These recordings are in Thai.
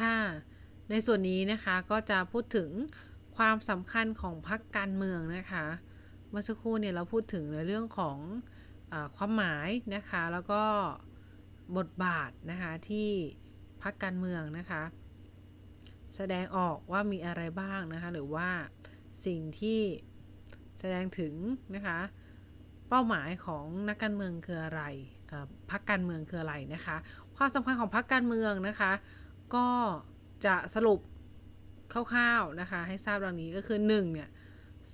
ค่ะ ในส่วนนี้นะคะก็จะพูดถึงความสำคัญของพรรคการเมืองนะคะ เมื่อสักครู่เนี่ยเราพูดถึงในเรื่องของอความหมายนะคะ แล้วก็บทบาทนะคะที่พรรคการเมืองนะคะ แสดงออกว่ามีอะไรบ้างนะคะ หรือว่าสิ่งที่แสดงถึงนะคะ เป้าหมายของนักการเมืองคืออะไรพรรคการเมืองคืออะไรนะคะ ความสำคัญของพรรคการเมืองนะคะ ก็จะสรุปคร่าวๆนะคะ ให้ทราบดังนี้ก็คือ1เนี่ย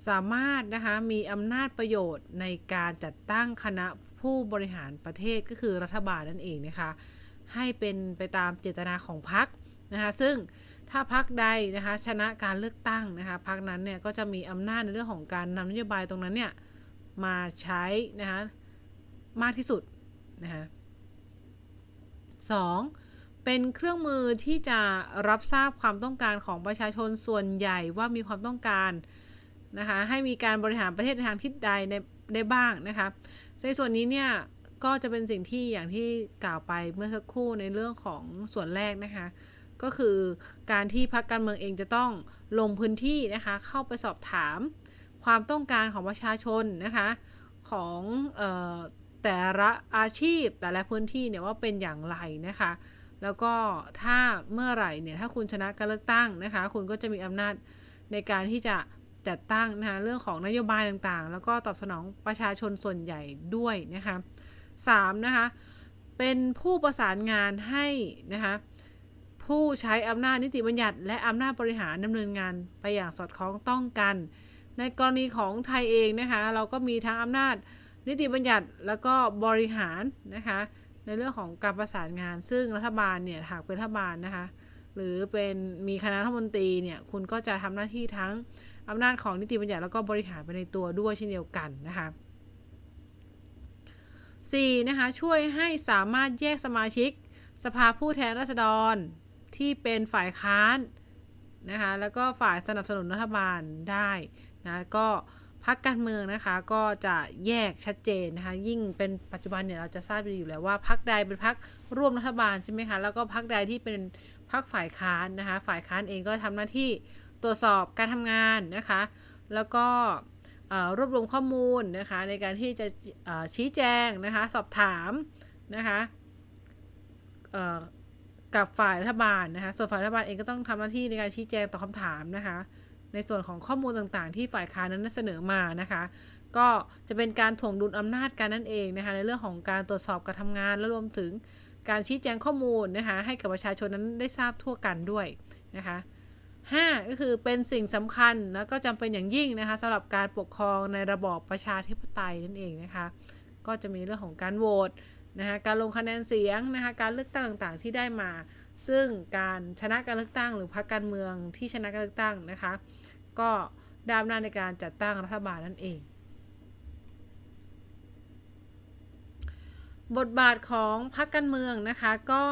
สามารถนะคะมีอำนาจประโยชน์ในการจัดตั้งคณะผู้บริหารประเทศก็คือรัฐบาลนั่นเองนะคะให้เป็นไปตามเจตนาของพรรคนะคะซึ่งถ้าพรรคใดนะคะชนะการเลือกตั้งนะคะพรรคนั้นเนี่ยก็จะมีอำนาจในเรื่องของการนำนโยบายตรงนั้นเนี่ยมาใช้นะคะมากที่สุดนะคะสอง เป็นเครื่องมือที่จะรับทราบความต้องการของประชาชนส่วนใหญ่ว่ามีความต้องการนะคะให้มีการบริหารประเทศในทางทิศใดในได้บ้างนะคะในส่วนนี้เนี่ยก็จะเป็นสิ่งที่อย่างที่กล่าวไปเมื่อสักครู่ในเรื่องของส่วนแรกนะคะก็คือการที่พรรคการเมืองเองจะต้องลงพื้นที่นะคะเข้าไปสอบถามความต้องการของประชาชนนะคะของออแต่ละอาชีพแต่ละพื้นที่เนี่ยว่าเป็นอย่างไรนะคะ แล้วก็ถ้าเมื่อไหร่เนี่ยถ้าคุณชนะการเลือกตั้งนะคะ คุณก็จะมีอำนาจในการที่จะจัดตั้งนะคะเรื่องของนโยบายต่างๆ แล้วก็ตอบสนองประชาชนส่วนใหญ่ด้วยนะคะสามนะคะเป็นผู้ประสานงานให้นะคะผู้ใช้อำนาจนิติบัญญัติ และอำนาจบริหารดำเนินงานไปอย่างสอดคล้องต้องกัน ในกรณีของไทยเองนะคะเราก็มีทั้งอำนาจนิติบัญญัติแล้วก็บริหารนะคะ ในเรื่องของการประสานงาน ซึ่งรัฐบาลเนี่ยหากเป็นรัฐบาลนะคะหรือเป็นมีคณะรัฐมนตรีเนี่ยคุณก็จะทำหน้าที่ทั้งอำนาจของนิติบัญญัติแล้วก็บริหารไปในตัวด้วยเช่นเดียวกันนะคะ 4. นะคะช่วยให้สามารถแยกสมาชิก สภาผู้แทนราษฎรที่เป็นฝ่ายค้านนะคะแล้วก็ฝ่ายสนับสนุนรัฐบาลได้นะก็ พรรคการเมืองนะคะก็จะแยกชัดเจนนะคะยิ่งเป็นปัจจุบันเนี่ยเราจะทราบดีอยู่แล้วว่าพรรคใดเป็นพรรคร่วมรัฐบาลใช่ไหมคะแล้วก็พรรคใดที่เป็นพรรคฝ่ายค้านนะคะฝ่ายค้านเองก็ทำหน้าที่ตรวจสอบการทำงานนะคะแล้วก็รวบรวมข้อมูลนะคะในการที่จะชี้แจงนะคะสอบถามนะคะกับฝ่ายรัฐบาลนะคะส่วนฝ่ายรัฐบาลเองก็ต้องทำหน้าที่ในการชี้แจงต่อบคำถามนะคะ ในส่วนของข้อมูลต่างๆ ที่ฝ่ายค้านนั้นเสนอมานะคะ ก็จะเป็นการถ่วงดุลอำนาจกันนั่นเองนะคะในเรื่องของการตรวจสอบการทำงานและรวมถึงการชี้แจงข้อมูลนะคะให้กับประชาชนนั้นได้ทราบทั่วกันด้วยนะคะ5ก็คือเป็นสิ่งสำคัญแล้วก็จำเป็นอย่างยิ่งนะคะสำหรับการปกครองในระบอบประชาธิปไตยนั่นเองนะคะก็จะมีเรื่องของการโหวตนะคะการลงคะแนนเสียงนะคะการเลือกตั้งต่างๆที่ได้มา ซึ่งการชนะการเลือกตั้งหรือพรรคการเมืองที่ชนะการเลือกตั้งนะคะ ก็ได้อำนาจในการจัดตั้งรัฐบาลนั่นเอง บทบาทของพรรคการเมืองนะคะก็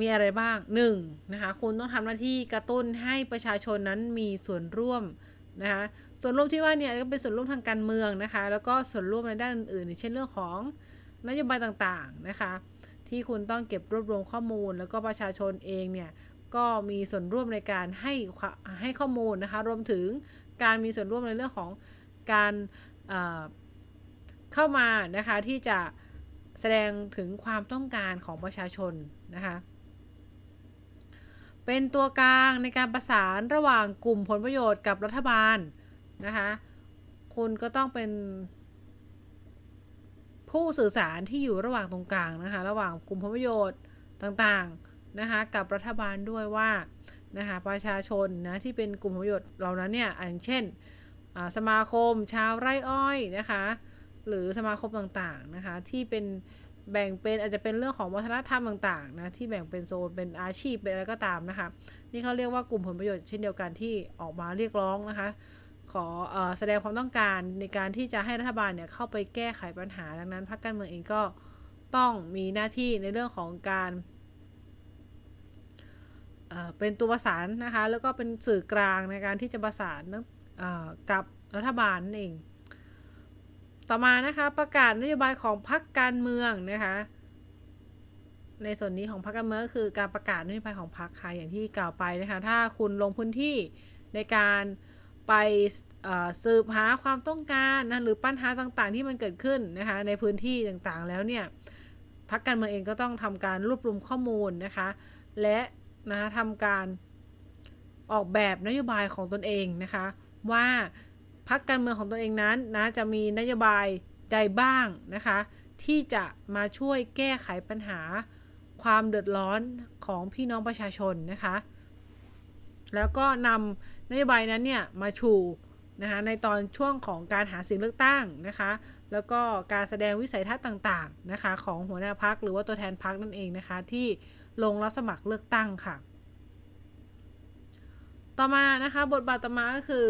มีอะไรบ้าง1นนะคะคุณต้องทำหน้าที่กระตุ้นให้ประชาชนนั้นมีส่วนร่วมนะคะส่วนร่วมที่ว่าเนี่ยก็เป็นส่วนร่วมทางการเมืองนะคะ แล้วก็ส่วนร่วมในด้านอื่นๆเช่นเรื่องของนโยบายต่างๆนะคะ ที่คุณต้องเก็บรวบรวมข้อมูล แล้วก็ประชาชนเองเนี่ย ก็มีส่วนร่วมในการให้ให้ข้อมูลนะคะรวมถึงการมีส่วนร่วมในเรื่องของการเข้ามานะคะที่จะแสดงถึงความต้องการของประชาชนนะคะเป็นตัวกลางในการประสานระหว่างกลุ่มผลประโยชน์กับรัฐบาลนะคะคุณก็ต้องเป็นผู้สื่อสารที่อยู่ระหว่างตรงกลางนะคะระหว่างกลุ่มผลประโยชน์ต่างๆ นะคะกับรัฐบาลด้วยว่านะคะประชาชนนะที่เป็นกลุ่มผลประโยชน์เหล่านั้นเนี่ยอย่างเช่นสมาคมชาวไร่อ้อยนะคะหรือสมาคมต่างๆนะคะที่เป็นแบ่งเป็นอาจจะเป็นเรื่องของวัฒนธรรมต่างๆนะที่แบ่งเป็นโซนเป็นอาชีพเป็นอะไรก็ตามนะคะนี่เขาเรียกว่ากลุ่มผลประโยชน์เช่นเดียวกันที่ออกมาเรียกร้องนะคะขออแสดงความต้องการในการที่จะให้รัฐบาลเนี่ยเข้าไปแก้ไขปัญหาดังนั้นพรรคการเมืองเองก็ต้องมีหน้าที่ในเรื่องของการ เป็นตัวประสานนะคะ แล้วก็เป็นสื่อกลางในการที่จะประสานกับรัฐบาลนั่นเอง ต่อมานะคะประกาศนโยบายของพรรคการเมืองนะคะ ในส่วนนี้ของพรรคการเมืองก็คือการประกาศนโยบายของพรรคค่ะอย่างที่กล่าวไปนะคะ ถ้าคุณลงพื้นที่ในการไปสืบหาความต้องการนะหรือปัญหาต่างๆ ที่มันเกิดขึ้นนะคะในพื้นที่ต่างๆแล้วเนี่ยพรรคการเมืองเองก็ต้องทำการรวบรวมข้อมูลนะคะ และ นะทำการออกแบบนโยบายของตนเองนะคะ ว่าพรรคการเมืองของตนเองนั้นนะจะมีนโยบายใดบ้างนะคะ ที่จะมาช่วยแก้ไขปัญหาความเดือดร้อนของพี่น้องประชาชนนะคะ แล้วก็นำนโยบายนั้นเนี่ยมาชูนะคะในตอนช่วงของการหาเสียงเลือกตั้งนะคะ แล้วก็การแสดงวิสัยทัศน์ต่างๆนะคะ ของหัวหน้าพักหรือว่าตัวแทนพักนั่นเองนะคะที่ ลงรับสมัครเลือกตั้งค่ะ ต่อมานะคะบทบาทต่อมาก็คือ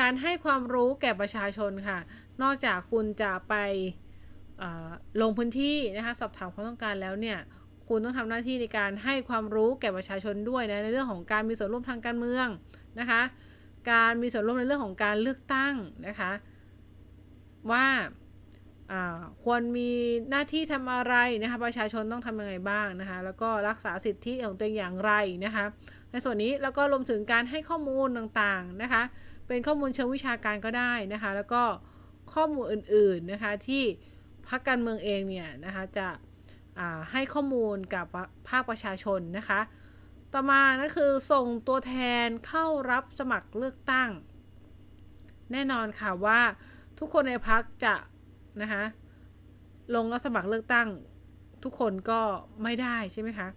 การให้ความรู้แก่ประชาชนค่ะ นอกจากคุณจะไปลงพื้นที่นะคะสอบถามความต้องการแล้วเนี่ยคุณต้องทำหน้าที่ในการให้ความรู้แก่ประชาชนด้วยนะในเรื่องของการมีส่วนร่วมทางการเมืองนะคะ การมีส่วนร่วมในเรื่องของการเลือกตั้งนะคะ ว่า ควรมีหน้าที่ทำอะไรนะคะประชาชนต้องทำยังไงบ้างนะคะแล้วก็รักษาสิทธิของตัวเองอย่างไรนะคะในส่วนนี้แล้วก็รวมถึงการให้ข้อมูลต่างๆนะคะเป็นข้อมูลเชิงวิชาการก็ได้นะคะแล้วก็ข้อมูลอื่นๆนะคะที่พรรคการเมืองเองเนี่ยนะคะจะให้ข้อมูลกับภาคประชาชนนะคะต่อมานะคือส่งตัวแทนเข้ารับสมัครเลือกตั้ง แน่นอนค่ะว่าทุกคนในพักจะ นะคะลงรับสมัครเลือกตั้งทุกคนก็ไม่ได้ใช่ไหมคะ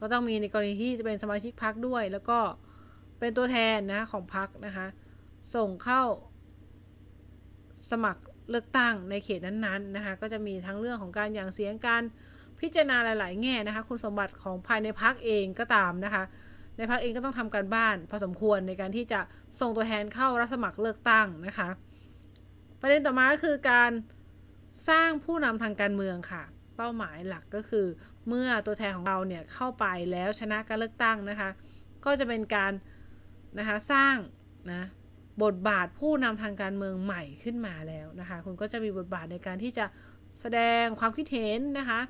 ก็ต้องมีในกรณีที่จะเป็นสมาชิกพักด้วย แล้วก็เป็นตัวแทนนะของพักนะคะส่งเข้าสมัครเลือกตั้งในเขตนั้นๆนะคะก็จะมีทั้งเรื่องของการอย่างเสียงการพิจารณาหลาย ๆ แง่นะคะคุณสมบัติของภายในพักเองก็ตามนะคะ ในพักเองก็ต้องทำการบ้านพอสมควรในการที่จะส่งตัวแทนเข้ารับสมัครเลือกตั้งนะคะ ประเด็นต่อมาก็คือการสร้างผู้นำทางการเมืองค่ะ เป้าหมายหลักก็คือ เมื่อตัวแทนของเราเนี่ยเข้าไปแล้วชนะการเลือกตั้งนะคะ ก็จะเป็นการนะคะสร้างนะบทบาทผู้นำทางการเมืองใหม่ขึ้นมาแล้วนะคะ คุณก็จะมีบทบาทในการที่จะแสดงความคิดเห็นนะคะ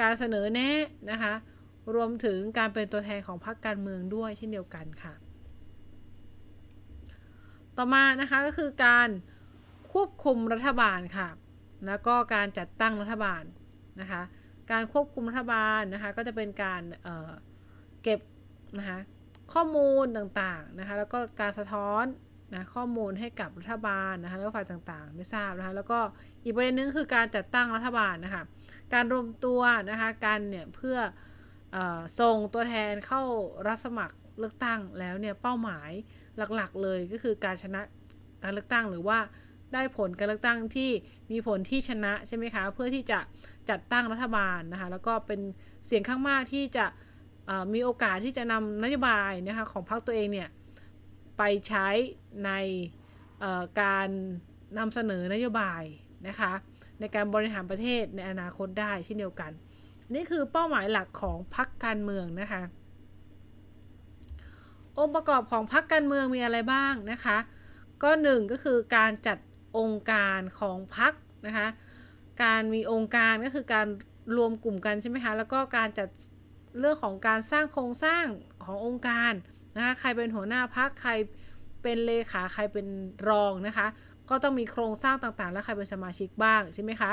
การเสนอแนะนะคะ รวมถึงการเป็นตัวแทนของพรรคการเมืองด้วยเช่นเดียวกันค่ะ ต่อมานะคะก็คือการ ควบคุมรัฐบาลค่ะ แล้วก็การจัดตั้งรัฐบาลนะคะ การควบคุมรัฐบาลนะคะก็จะเป็นการเเก็บนะคะข้อมูลต่างๆนะคะ แล้วก็การสะท้อนนะข้อมูลให้กับรัฐบาลนะคะแล้วก็ฝ่ายต่างๆ ไม่ทราบนะคะแล้วก็อีกประเด็นนึงคือการจัดตั้งรัฐบาลนะคะการรวมตัวนะคะกันเนี่ยเพื่ออส่งตัวแทนเข้ารับสมัครเลือกตั้งแล้วเนี่ยเป้าหมายหลักๆเลยก็คือการชนะการเลือกตั้งหรือว่า ได้ผลการเลือกตั้งที่มีผลที่ชนะใช่ไหมคะ เพื่อที่จะจัดตั้งรัฐบาลนะคะแล้วก็เป็นเสียงข้างมากที่จะมีโอกาสที่จะนำนโยบายนะคะของพรรคตัวเองเนี่ยไปใช้ในการนำเสนอนโยบายนะคะในการบริหารประเทศในอนาคตได้เช่นเดียวกัน นี่คือเป้าหมายหลักของพรรคการเมืองนะคะ องค์ประกอบของพรรคการเมืองมีอะไรบ้างนะคะ ก็หนึ่งก็คือการจัด องค์การของพรรคนะคะ การมีองค์การก็คือการรวมกลุ่มกันใช่ไหมคะ แล้วก็การจัดเรื่องของการสร้างโครงสร้างขององค์การนะคะ ใครเป็นหัวหน้าพรรคใครเป็นเลขา ใครเป็นรองนะคะ ก็ต้องมีโครงสร้างต่างๆ และใครเป็นสมาชิกบ้างใช่ไหมคะ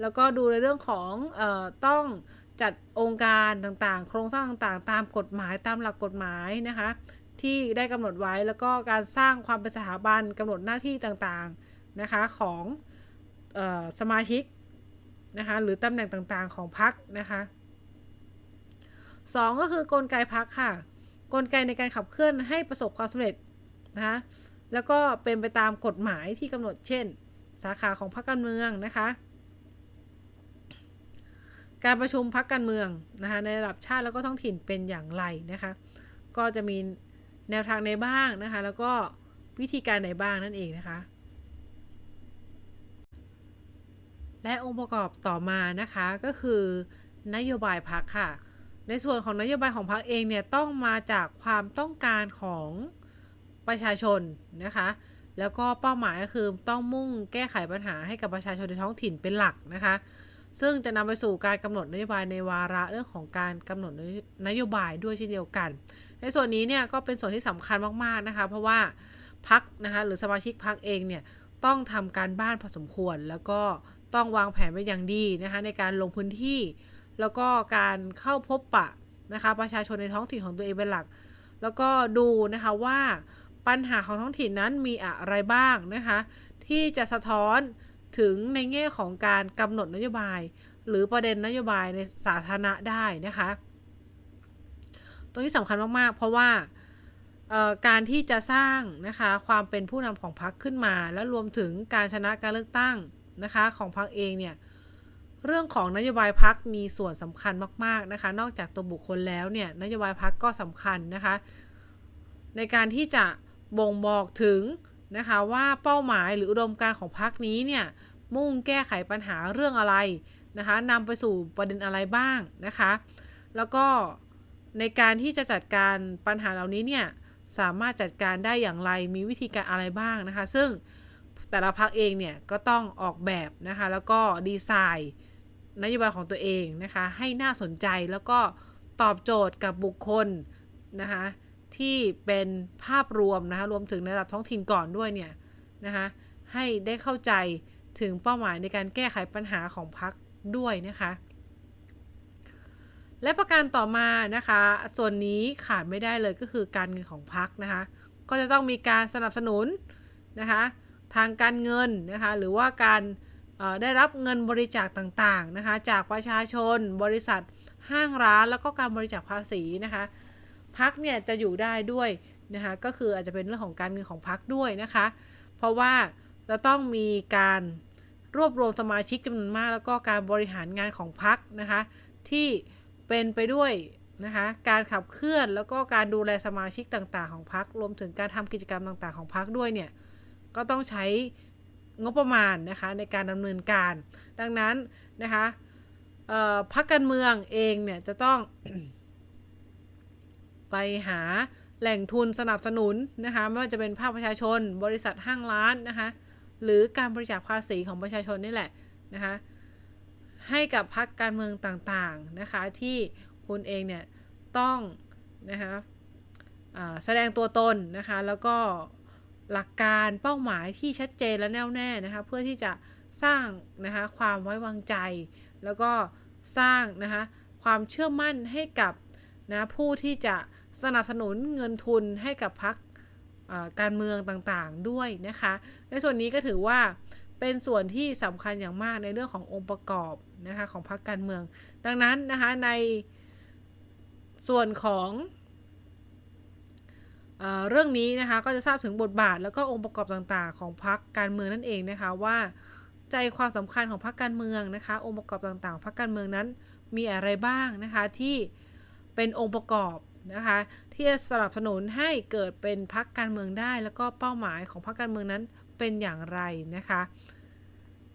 แล้วก็ดูในเรื่องของออต้องจัดองค์การต่างๆ โครงสร้างต่างๆ ตามกฎหมายตามหลักกฎหมายนะคะ ที่ได้กำหนดไว้แล้วก็การสร้างความเป็นสถาบันกำหนดหน้าที่ต่างๆ นะคะของออสมาชิกนะคะหรือตำแหน่งต่างๆของพรรคนะคะสองก็คือกลไกพรรคค่ะ กลไกในการขับเคลื่อนให้ประสบความสำเร็จนะคะแล้วก็เป็นไปตามกฎหมายที่กำหนดเช่น สาขาของพรรคการเมืองนะคะการประชุมพรรคการเมืองนะคะในระดับชาติแล้วก็ท้องถิ่นเป็นอย่างไรนะคะก็จะมีแนวทางในบ้างนะคะแล้วก็วิธีการไหนบ้างนั่นเองนะคะ และองค์ประกอบต่อมานะคะก็คือนโยบายพรรคค่ะ ในส่วนของนโยบายของพรรคเองเนี่ยต้องมาจากความต้องการของประชาชนนะคะ แล้วก็เป้าหมายก็คือต้องมุ่งแก้ไขปัญหาให้กับประชาชนในท้องถิ่นเป็นหลักนะคะ ซึ่งจะนำไปสู่การกำหนดนโยบายในวาระเรื่องของการกำหนดนโยบายด้วยเช่นเดียวกัน ในส่วนนี้เนี่ยก็เป็นส่วนที่สำคัญมากๆนะคะ เพราะว่าพักนะคะหรือสมาชิกพักเองเนี่ยต้องทำการบ้านพอสมควรแล้วก็ ต้องวางแผนไว้อย่างดีนะคะในการลงพื้นที่ แล้วก็การเข้าพบปะนะคะประชาชนในท้องถิ่นของตัวเองเป็นหลัก แล้วก็ดูนะคะว่าปัญหาของท้องถิ่นนั้นมีอะไรบ้างนะคะที่จะสะท้อนถึงในแง่ของการกำหนดนโยบาย หรือประเด็นนโยบายในสาธารณะได้นะคะ ตรงนี้สำคัญมากๆ เพราะว่าการที่จะสร้างนะคะความเป็นผู้นำของพรรคขึ้นมา และรวมถึงการชนะการเลือกตั้ง นะคะของพรรคเองเนี่ยเรื่องของนโยบายพักมีส่วนสำคัญมาก ๆนะคะ นอกจากตัวบุคคลแล้วเนี่ยนโยบายพักก็สำคัญนะคะ ในการที่จะบ่งบอกถึงนะคะว่าเป้าหมายหรืออุดมการของพรรคนี้เนี่ยมุ่งแก้ไขปัญหาเรื่องอะไรนะคะนำไปสู่ประเด็นอะไรบ้างนะคะ แล้วก็ในการที่จะจัดการปัญหาเหล่านี้เนี่ยสามารถจัดการได้อย่างไรมีวิธีการอะไรบ้างนะคะ ซึ่ง แต่ละพักเองเนี่ยก็ต้องออกแบบนะคะแล้วก็ดีไซน์นโยบายของตัวเองนะคะให้น่าสนใจแล้วก็ตอบโจทย์กับบุคคลนะคะที่เป็นภาพรวมนะคะรวมถึงในระดับท้องถิ่นก่อนด้วยเนี่ยนะคะให้ได้เข้าใจถึงเป้าหมายในการแก้ไขปัญหาของพรรคด้วยนะคะและประการต่อมานะคะ ส่วนนี้ขาดไม่ได้เลยก็คือการเงินของพรรคนะคะ ก็จะต้องมีการสนับสนุนนะคะ ทางการเงินนะคะหรือว่าการได้รับเงินบริจาคต่างๆนะคะจากประชาชนบริษัทห้างร้านแล้วก็การบริจาคภาษีนะคะพักเนี่ยจะอยู่ได้ด้วยนะคะก็คืออาจจะเป็นเรื่องของการเงินของพักด้วยนะคะ เพราะว่าจะต้องมีการรวบรวมสมาชิกจำนวนมาก แล้วก็การบริหารงานของพักนะคะที่เป็นไปด้วยนะคะการขับเคลื่อนแล้วก็การดูแลสมาชิกต่างๆ ของพักรวมถึงการทำกิจกรรมต่างๆ ของพักด้วยเนี่ย ก็ต้องใช้งบประมาณนะคะในการดำเนินการ ดังนั้นนะคะพักการเมืองเองเนี่ยจะต้องไปหาแหล่งทุนสนับสนุนนะคะไม่ว่าจะเป็นภาคประชาชน บริษัทห้างร้านนะคะหรือการบริจาคภาษีของประชาชนนี่แหละนะคะให้กับพรรคการเมืองต่างๆนะคะที่คุณเองเนี่ยต้องนะคะแสดงตัวตนนะคะแล้วก็ หลักการเป้าหมายที่ชัดเจนและแน่วแน่นะคะเพื่อที่จะสร้างนะคะความไว้วางใจ แล้วก็สร้างนะคะความเชื่อมั่นให้กับนะผู้ที่จะสนับสนุนเงินทุนให้กับพรรคการเมืองต่างๆด้วยนะคะ ในส่วนนี้ก็ถือว่าเป็นส่วนที่สำคัญอย่างมากในเรื่องขององค์ประกอบนะคะของพรรคการเมือง ดังนั้นนะคะในส่วนของ เเรื่องนี้นะคะก็จะทราบถึงบทบาท แล้วก็องค์ประกอบต่างๆ ของพรรคการเมืองนั่นเองนะคะว่าใจความสำคัญของพรรคการเมืองนะคะ องค์ประกอบต่างๆพรรคการเมืองนั้นมีอะไรบ้างนะคะที่เป็นองค์ประกอบนะคะที่จะสนับสนุนให้เกิดเป็นพรรคการเมืองได้ แล้วก็เป้าหมายของพรรคการเมืองนั้นเป็นอย่างไรนะคะ